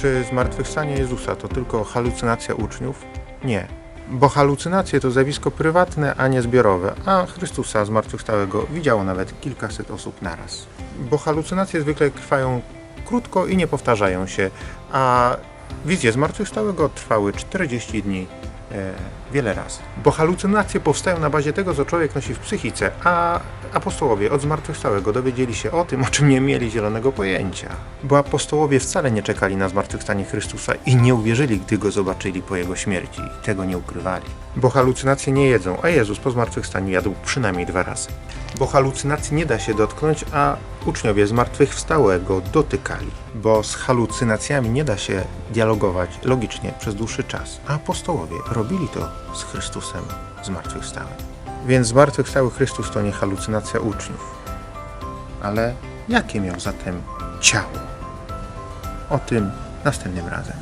Czy zmartwychwstanie Jezusa to tylko halucynacja uczniów? Nie. Bo halucynacje to zjawisko prywatne, a nie zbiorowe, a Chrystusa zmartwychwstałego widziało nawet kilkaset osób naraz. Bo halucynacje zwykle trwają krótko i nie powtarzają się, a wizje zmartwychwstałego trwały 40 dni wiele razy. Bo halucynacje powstają na bazie tego, co człowiek nosi w psychice, a apostołowie od zmartwychwstałego dowiedzieli się o tym, o czym nie mieli zielonego pojęcia. Bo apostołowie wcale nie czekali na zmartwychwstanie Chrystusa i nie uwierzyli, gdy go zobaczyli po jego śmierci i tego nie ukrywali. Bo halucynacje nie jedzą, a Jezus po zmartwychwstaniu jadł przynajmniej dwa razy. Bo halucynacji nie da się dotknąć, a uczniowie zmartwychwstałego dotykali. Bo z halucynacjami nie da się dialogować logicznie przez dłuższy czas, a apostołowie robili to z Chrystusem zmartwychwstałym. Więc zmartwychwstały Chrystus to nie halucynacja uczniów. Ale jakie miał zatem ciało? O tym następnym razem.